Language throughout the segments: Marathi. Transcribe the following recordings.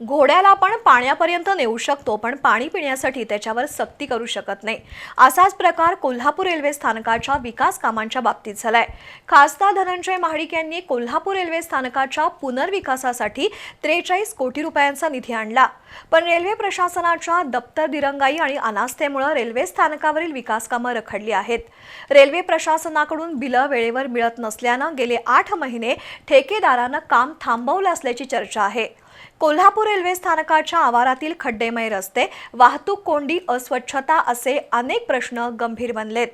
घोड्याला आपण पाण्यापर्यंत नेऊ शकतो पण पाणी पिण्यासाठी त्याच्यावर सक्ती करू शकत नाही. असाच प्रकार कोल्हापूर रेल्वे स्थानकाच्या विकास कामांच्या बाबतीत झालाय. खासदार धनंजय महाडिक यांनी कोल्हापूर रेल्वे स्थानकाच्या पुनर्विकासासाठी त्रेचाळीस कोटी रुपयांचा निधी आणला. पण रेल्वे प्रशासनाच्या दप्तर दिरंगाई आणि अनास्थेमुळे रेल्वे स्थानकावरील विकास कामं रखडली आहेत. रेल्वे प्रशासनाकडून बिलं वेळेवर मिळत नसल्यानं गेले आठ महिने ठेकेदारानं काम थांबवलं असल्याची चर्चा आहे. कोल्हापूर रेल्वे स्थानकाच्या आवारातील खड्डेमय रस्ते वाहतूक कोंडी अस्वच्छता असे अनेक प्रश्न गंभीर बनलेत.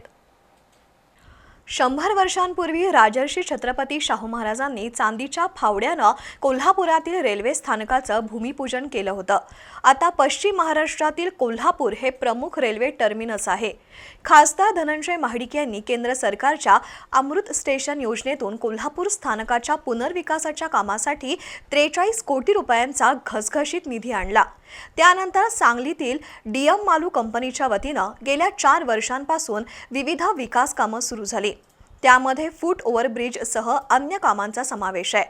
शंभर वर्षांपूर्वी राजर्षी छत्रपती शाहू महाराजांनी चांदीच्या फावड्यानं कोल्हापुरातील रेल्वे स्थानकाचं भूमिपूजन केलं होतं. आता पश्चिम महाराष्ट्रातील कोल्हापूर हे प्रमुख रेल्वे टर्मिनस आहे. खासदार धनंजय महाडिक यांनी केंद्र सरकारच्या अमृत स्टेशन योजनेतून कोल्हापूर स्थानकाच्या पुनर्विकासाच्या कामासाठी त्रेचाळीस कोटी रुपयांचा घसघशीत निधी आणला. त्यानंतर सांगलीतील डीएम मालू कंपनीच्या वतीनं गेल्या चार वर्षांपासून विविध विकास कामं सुरू झाली. त्यामध्ये फूट ओव्हरब्रिजसह अन्य कामांचा समावेश आहे.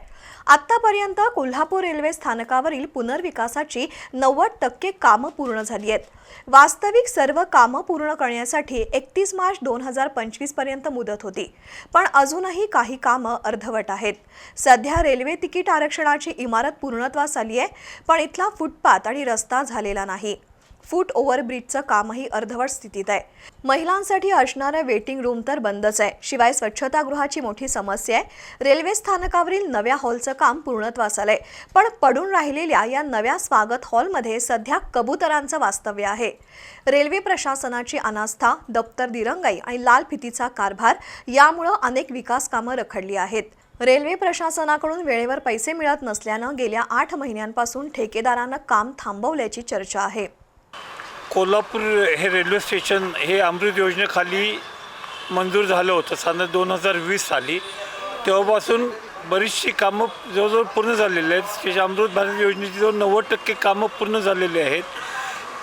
आत्तापर्यंत कोल्हापूर रेल्वे स्थानकावरील पुनर्विकासाची नव्वद टक्के कामं पूर्ण झाली आहेत. वास्तविक सर्व कामं पूर्ण करण्यासाठी एकतीस मार्च दोन हजार पंचवीसपर्यंत मुदत होती. पण अजूनही काही कामं अर्धवट आहेत. सध्या रेल्वे तिकीट आरक्षणाची इमारत पूर्णत्वास आली आहे पण इथला फुटपाथ आणि रस्ता झालेला नाही. फूट ओव्हरब्रिजचं कामही अर्धवट स्थितीत आहे. महिलांसाठी असणारं वेटिंग रूम तर बंदच आहे. शिवाय स्वच्छतागृहाची मोठी समस्या आहे. रेल्वे स्थानकावरील नव्या हॉलचं काम पूर्णत्वास आलंय पण पडून राहिलेल्या या नव्या स्वागत हॉलमध्ये सध्या कबुतरांचं वास्तव्य आहे. रेल्वे प्रशासनाची अनास्था दप्तर दिरंगाई आणि लाल फितीचा कारभार यामुळं अनेक विकास कामं रखडली आहेत. रेल्वे प्रशासनाकडून वेळेवर पैसे मिळत नसल्यानं गेल्या आठ महिन्यांपासून ठेकेदारानं काम थांबवल्याची चर्चा आहे. कोल्हापूर हे रेल्वे स्टेशन हे अमृत योजनेखाली मंजूर झालं होतं. साधारण दोन हजार वीस साली. तेव्हापासून बरीचशी कामं जवळजवळ पूर्ण झालेली आहेत. स्टेशन अमृत भारत योजनेची जवळ नव्वद टक्के कामं पूर्ण झालेली आहेत.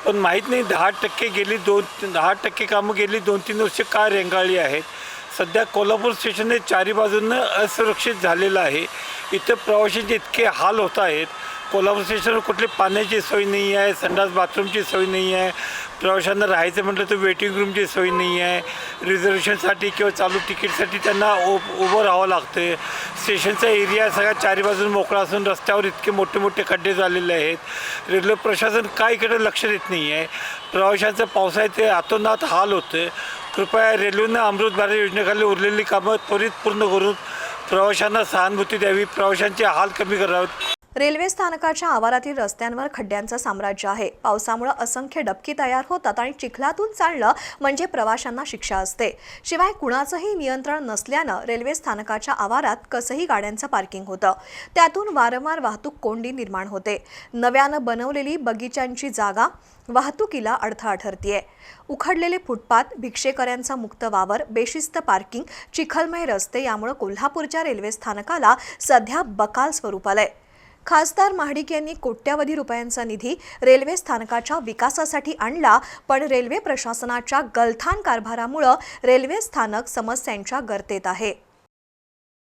पण माहीत नाही दहा टक्के गेली दोन दहा टक्के कामं गेली दोन तीन वर्ष का रेंगाळली आहेत. सध्या कोल्हापूर स्टेशन हे चारी बाजूनं असुरक्षित झालेलं आहे. इथं प्रवाशांचे इतके हाल होत आहेत कोल्हापूर स्टेशनवर कुठली पाण्याची सोय नाही आहे संडास बाथरूमची सोय नाही आहे प्रवाशांना राहायचं म्हटलं तर वेटिंग रूमची सोय नाही आहे रिझर्वेशनसाठी किंवा चालू तिकीटसाठी त्यांना ओ उभं राहावं लागतं स्टेशनचा एरिया सगळ्या चारी बाजून मोकळा असून रस्त्यावर इतके मोठे मोठे खड्डे झालेले आहेत. रेल्वे प्रशासन काय इकडे लक्ष देत नाही आहे. प्रवाशांचं पावसाळ्यात आतोनात हाल होतं कृपया रेल्वेनं अमृत भारत योजनेखाली उरलेली कामं त्वरित पूर्ण करून प्रवाशांना सहानुभूती द्यावी. प्रवाशांचे हाल कमी करावेत. रेल्वे स्थानकाच्या आवारातील रस्त्यांवर खड्ड्यांचं साम्राज्य आहे. पावसामुळे असंख्य डबकी तयार होतात आणि चिखलातून चालणं म्हणजे प्रवाशांना शिक्षा असते. शिवाय कुणाचंही नियंत्रण नसल्यानं रेल्वे स्थानकाच्या आवारात कसंही गाड्यांचं पार्किंग होतं. त्यातून वारंवार वाहतूक कोंडी निर्माण होते. नव्यानं बनवलेली बगीच्यांची जागा वाहतुकीला अडथळा ठरतीये. उखडलेले फुटपाथ भिक्षेकऱ्यांचा मुक्त वावर बेशिस्त पार्किंग चिखलमय रस्ते यामुळे कोल्हापूरच्या रेल्वे स्थानकाला सध्या बकाल स्वरूप आलंय. खासदार महाडिक यांनी कोट्यवधी रुपयांचा निधी रेल्वे स्थानकाच्या विकासासाठी आणला पण रेल्वे प्रशासनाच्या गलथान कारभारामुळं रेल्वे स्थानक समस्यांच्या गर्तेत आहे.